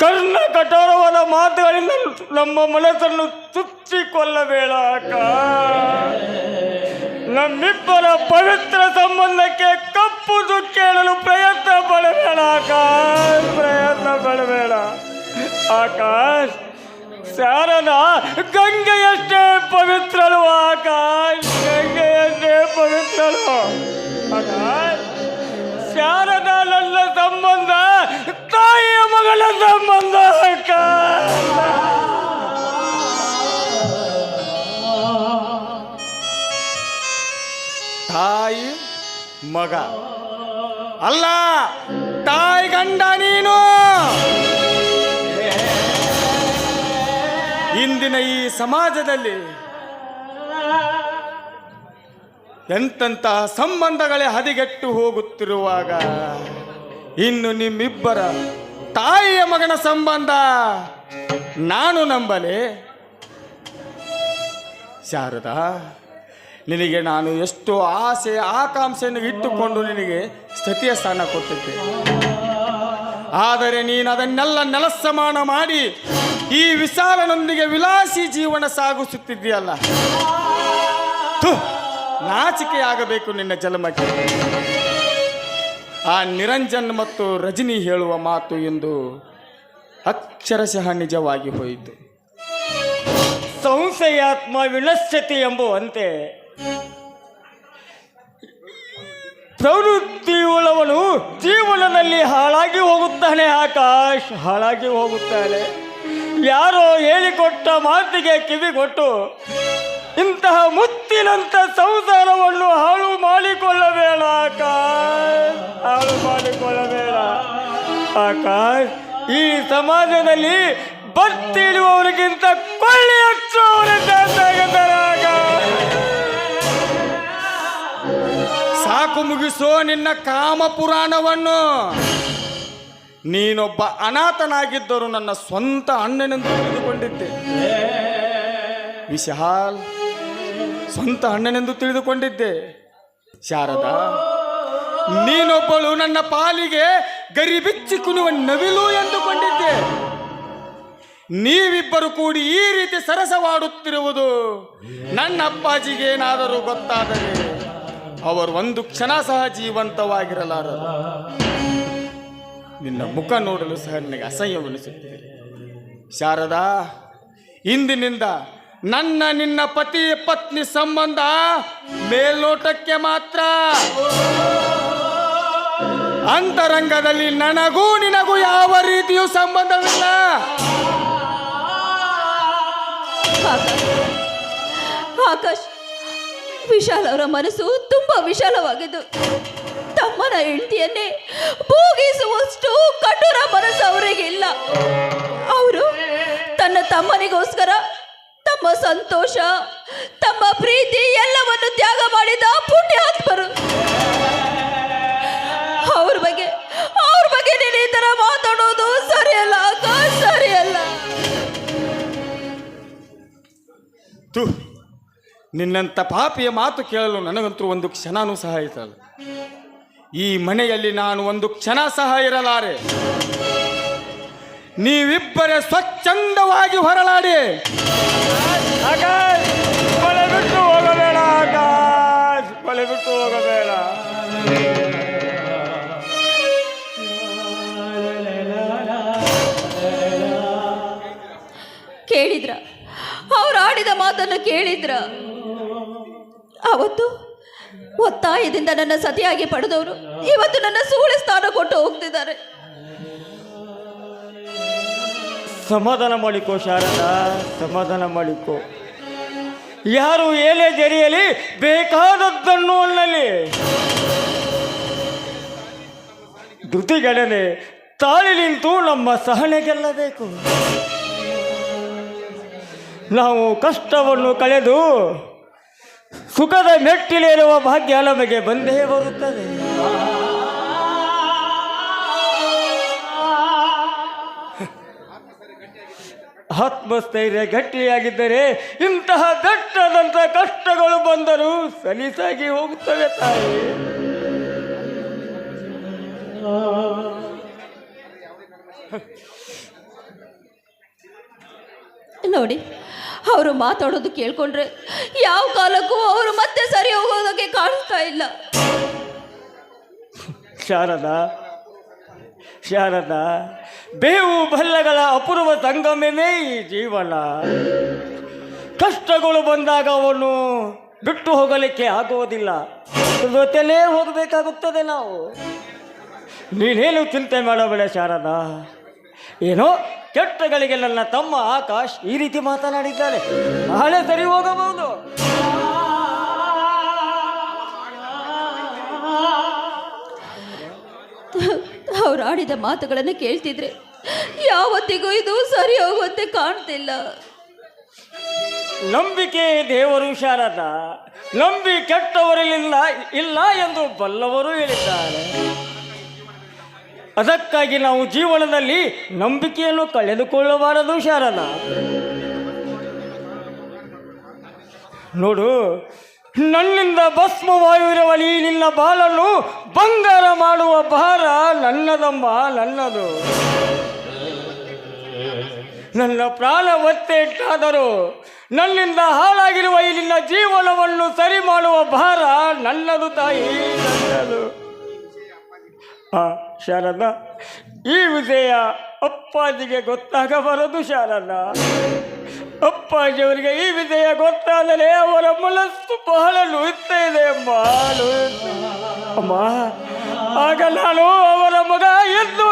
ಕರ್ಣ ಕಠೋರವಾದ ಮಾತುಗಳಿಂದ ನಮ್ಮ ಮನಸ್ಸನ್ನು ಚುಚ್ಚಿಕೊಳ್ಳಬೇಡ ಅಕ್ಕ. ನಮ್ಮಿಬ್ಬರ ಪವಿತ್ರ ಸಂಬಂಧಕ್ಕೆ ಕಪ್ಪು ಕೇಳಲು ಪ್ರಯತ್ನ ಪಡಬೇಡ ಆಕಾಶ್ ಪ್ರಯತ್ನ ಪಡಬೇಡ. ಆಕಾಶ್ ಶಾರದಾ, ಗಂಗೆಯಷ್ಟೇ ಪವಿತ್ರಳು ಆಕಾಶ್ ಗಂಗೆಯಷ್ಟೇ ಪವಿತ್ರಳು. ಆಕಾಶ್ ಶಾರದ, ನನ್ನ ಸಂಬಂಧ ತಾಯಿಯ ಮಗಳ ಸಂಬಂಧ ತಾಯಿ, ಮಗ. ಅಲ್ಲ, ತಾಯಿ ಗಂಡ ನೀನು. ಇಂದಿನ ಈ ಸಮಾಜದಲ್ಲಿ ಎಂತೆಂತಹ ಸಂಬಂಧಗಳೇ ಹದಿಗೆಟ್ಟು ಹೋಗುತ್ತಿರುವಾಗ, ಇನ್ನು ನಿಮ್ಮಿಬ್ಬರ ತಾಯಿಯ ಮಗನ ಸಂಬಂಧ ನಾನು ನಂಬಲೆ? ಶಾರದಾ, ನಿನಗೆ ನಾನು ಎಷ್ಟು ಆಸೆ, ಆಕಾಂಕ್ಷೆಯನ್ನು ಇಟ್ಟುಕೊಂಡು ನಿನಗೆ ಸ್ಥಿತಿಯ ಸ್ಥಾನ ಕೊಟ್ಟಿದ್ದೆ ಆದರೆ ನೀನು ಅದನ್ನೆಲ್ಲ ನೆಲಸಮಾನ ಮಾಡಿ ಈ ವಿಶಾಲನೊಂದಿಗೆ ವಿಲಾಸಿ ಜೀವನ ಸಾಗಿಸುತ್ತಿದ್ದೀಯಲ್ಲ. ನಾಚಿಕೆಯಾಗಬೇಕು ನಿನ್ನ ಜನ್ಮಕ್ಕೆ ಆ ನಿರಂಜನ್ ಮತ್ತು ರಜನಿ ಹೇಳುವ ಮಾತು ಎಂದು ಅಕ್ಷರಶಃ ನಿಜವಾಗಿ ಹೋಯಿತು. ಸಂಶಯಾತ್ಮ ವಿನಶ್ಯತಿ ಎಂಬುವಂತೆ ಪ್ರವೃತ್ತಿಯುಳ್ಳವನು ಜೀವನದಲ್ಲಿ ಹಾಳಾಗಿ ಹೋಗುತ್ತಾನೆ, ಆಕಾಶ್ ಹಾಳಾಗಿ ಹೋಗುತ್ತಾನೆ. ಯಾರೋ ಹೇಳಿಕೊಟ್ಟ ಮಾತಿಗೆ ಕಿವಿಗೊಟ್ಟು ಇಂತಹ ಮುತ್ತಿನಂತ ಸಂಸಾರವನ್ನು ಹಾಳು ಮಾಡಿಕೊಳ್ಳಬೇಡ ಆಕಾಶ್. ಹಾಳು ಮಾಡಿಕೊಳ್ಳಬೇಡ ಆಕಾಶ್. ಈ ಸಮಾಜದಲ್ಲಿ ಬತ್ತಿ ಇಡುವವರಿಗಿಂತ ಕೊಳ್ಳಿ ಸಾಕು ಮುಗಿಸೋ ನಿನ್ನ ಕಾಮ ಪುರಾಣವನ್ನು. ನೀನೊಬ್ಬ ಅನಾಥನಾಗಿದ್ದರೂ ನನ್ನ ಸ್ವಂತ ಅಣ್ಣನೆಂದು ತಿಳಿದುಕೊಂಡಿದ್ದೆ. ವಿಶಾಲ್. ಸ್ವಂತ ಅಣ್ಣನೆಂದು ತಿಳಿದುಕೊಂಡಿದ್ದೆ. ಶಾರದಾ, ನೀನೊಬ್ಬಳು ನನ್ನ ಪಾಲಿಗೆ ಗರಿಬಿಚ್ಚಿ ಕುನುವ ನವಿಲು ಎಂದುಕೊಂಡಿದ್ದೆ. ನೀವಿಬ್ಬರು ಕೂಡಿ ಈ ರೀತಿ ಸರಸವಾಡುತ್ತಿರುವುದು ನನ್ನ ಅಪ್ಪಾಜಿಗೇನಾದರೂ ಗೊತ್ತಾದರೆ ಅವರು ಒಂದು ಕ್ಷಣ ಸಹ ಜೀವಂತವಾಗಿರಲಾರರು. ನಿನ್ನ ಮುಖ ನೋಡಲು ಸಹ ನನಗೆ ಅಸಹ್ಯವೆನಿಸುತ್ತಿದೆ. ಶಾರದಾ, ಇಂದಿನಿಂದ ನನ್ನ ನಿನ್ನ ಪತಿ ಪತ್ನಿ ಸಂಬಂಧ ಮೇಲ್ನೋಟಕ್ಕೆ ಮಾತ್ರ. ಅಂತರಂಗದಲ್ಲಿ ನನಗೂ ನಿನಗೂ ಯಾವ ರೀತಿಯೂ ಸಂಬಂಧವಿಲ್ಲ. ಆಕಾಶ್ ವಿಶಾಲ್ ಅವರ ಮನಸ್ಸು ತುಂಬಾ ವಿಶಾಲವಾಗಿದ್ದು, ತಮ್ಮನ ಹೆಂಡತಿಯನ್ನೇ ಭೋಗಿಸುವಷ್ಟು ಕಠೋರ ಮನಸ್ಸು ಅವರಿಗೆ ಇಲ್ಲ ಅವರು ತನ್ನ ತಮ್ಮನಿಗೋಸ್ಕರ ತಮ್ಮ ಸಂತೋಷ, ತಮ್ಮ ಪ್ರೀತಿ ಎಲ್ಲವನ್ನು ತ್ಯಾಗ ಮಾಡಿದ ಪುಣ್ಯಾತ್ಮರು. ಅವ್ರ ಬಗ್ಗೆ ಅವ್ರ ಬಗ್ಗೆ ನೀನು ಈ ತರ ಮಾತಾಡೋದು ಸರಿಯಲ್ಲ ಸರಿಯಲ್ಲ. ತು ನಿನ್ನಂಥ ಪಾಪಿಯ ಮಾತು ಕೇಳಲು ನನಗಂತೂ ಒಂದು ಕ್ಷಣನೂ ಸಹ ಇರಲ್ಲ ಈ ಮನೆಯಲ್ಲಿ ನಾನು ಒಂದು ಕ್ಷಣ ಸಹ ಇರಲಾರೆ. ನೀವಿಬ್ಬರೇ ಸ್ವಚ್ಛಂದವಾಗಿ ಹೊರಲಾಡಿ ಹೋಗಬೇಡ. ಕೇಳಿದ್ರ. ಅವ್ರು ಆಡಿದ ಮಾತನ್ನು ಕೇಳಿದ್ರ. ಅವತ್ತು ಒತ್ತಾಯದಿಂದ ನನ್ನ ಸತಿಯಾಗಿ ಪಡೆದವರು ಇವತ್ತು ನನ್ನ ಸೂಳೆ ಸ್ಥಾನ ಕೊಟ್ಟು ಹೋಗ್ತಿದ್ದಾರೆ. ಸಮಾಧಾನ ಮಾಡಿಕೋ ಶಾರದಾ ಸಮಾಧಾನ ಮಾಡಿಕೋ. ಯಾರು ಏಲೆ ಜರಿಯಲಿ ಬೇಕಾದದ್ದನ್ನು ಅನ್ನಲಿ. ಧೃತಿಗಣನೆ ತಾಳಿ ನಿಂತು ನಮ್ಮ ಸಹನೆ ಗೆಲ್ಲಬೇಕು. ನಾವು ಕಷ್ಟವನ್ನು ಕಳೆದು ಸುಖದ ಮೆಟ್ಟಿಲೇರುವ ಭಾಗ್ಯ ನಮಗೆ ಬಂದೇ ಬರುತ್ತದೆ. ಆತ್ಮಸ್ಥೈರ್ಯ ಗಟ್ಟಿಯಾಗಿದ್ದರೆ ಇಂತಹ ದಟ್ಟದಂಥ ಕಷ್ಟಗಳು ಬಂದರೂ ಸಲೀಸಾಗಿ ಹೋಗುತ್ತವೆ ತಾಯಿ. ನೋಡಿ ಅವರು ಮಾತಾಡೋದು ಕೇಳ್ಕೊಂಡ್ರೆ ಯಾವ ಕಾಲಕ್ಕೂ ಅವರು ಮತ್ತೆ ಸರಿ ಹೋಗೋದಕ್ಕೆ ಕಾಣಿಸ್ತಾ ಇಲ್ಲ. ಶಾರದಾ ಶಾರದಾ, ಬೇವು ಬಲ್ಲಗಳ ಅಪೂರ್ವ ಸಂಗಮವೇ ಈ ಜೀವನ. ಕಷ್ಟಗಳು ಬಂದಾಗ ಅವನು ಬಿಟ್ಟು ಹೋಗಲಿಕ್ಕೆ ಆಗುವುದಿಲ್ಲ. ಜೊತೆಲೇ ಹೋಗಬೇಕಾಗುತ್ತದೆ ನಾವು. ನೀನೇನು ಚಿಂತೆ ಮಾಡಬೇಡ ಶಾರದ. ಏನೋ ಕೆಟ್ಟಗಳಿಗೆ ನನ್ನ ತಮ್ಮ ಆಕಾಶ್ ಈ ರೀತಿ ಮಾತನಾಡಿದ್ದಾನೆ ನಾಳೆ ಸರಿ ಹೋಗಬಹುದು. ಆಡಿದ ಮಾತುಗಳನ್ನು ಕೇಳ್ತಿದ್ರೆ ಯಾವತ್ತಿಗೂ ಇದು ಸರಿ ಹೋಗುವಂತೆ ಕಾಣ್ತಿಲ್ಲ. ನಂಬಿಕೆ ದೇವರು ಶಾರದ ನಂಬಿ ಕೆಟ್ಟವರಿಲ್ಲ ಇಲ್ಲ ಎಂದು ಬಲ್ಲವರು ಹೇಳಿದ್ದಾರೆ. ಅದಕ್ಕಾಗಿ ನಾವು ಜೀವನದಲ್ಲಿ ನಂಬಿಕೆಯನ್ನು ಕಳೆದುಕೊಳ್ಳಬಾರದು ಶಾರದ ನೋಡು ನನ್ನಿಂದ ಭಸ್ಮವಾಯುವಿರುವ ಈ ನಿನ್ನ ಬಾಲನ್ನು ಬಂಗಾರ ಮಾಡುವ ಭಾರ ನನ್ನದಮ್ಮ, ನನ್ನದು. ನನ್ನ ಪ್ರಾಣ ಒತ್ತೆ ಇಟ್ಟಾದರೂ ನನ್ನಿಂದ ಹಾಳಾಗಿರುವ ಈ ನಿನ್ನ ಜೀವನವನ್ನು ಸರಿ ಮಾಡುವ ಭಾರ ನನ್ನದು ತಾಯಿ, ನನ್ನದು. ಆ, ಶಾರದ, ಈ ವಿಷಯ ಅಪ್ಪಾಜಿಗೆ ಗೊತ್ತಾಗಬಾರದು, ಶಾರದ. ಅಪ್ಪಾಜಿಯವರಿಗೆ ಈ ವಿಷಯ ಗೊತ್ತಾದರೆ ಅವರ ಮನಸ್ಸು ಬಹಳ ನೋಯ್ತಾ ಇದೆ ಅಮ್ಮ ಅಮ್ಮ, ಆಗ ನಾನು ಅವರ ಮಗ ಎಂದು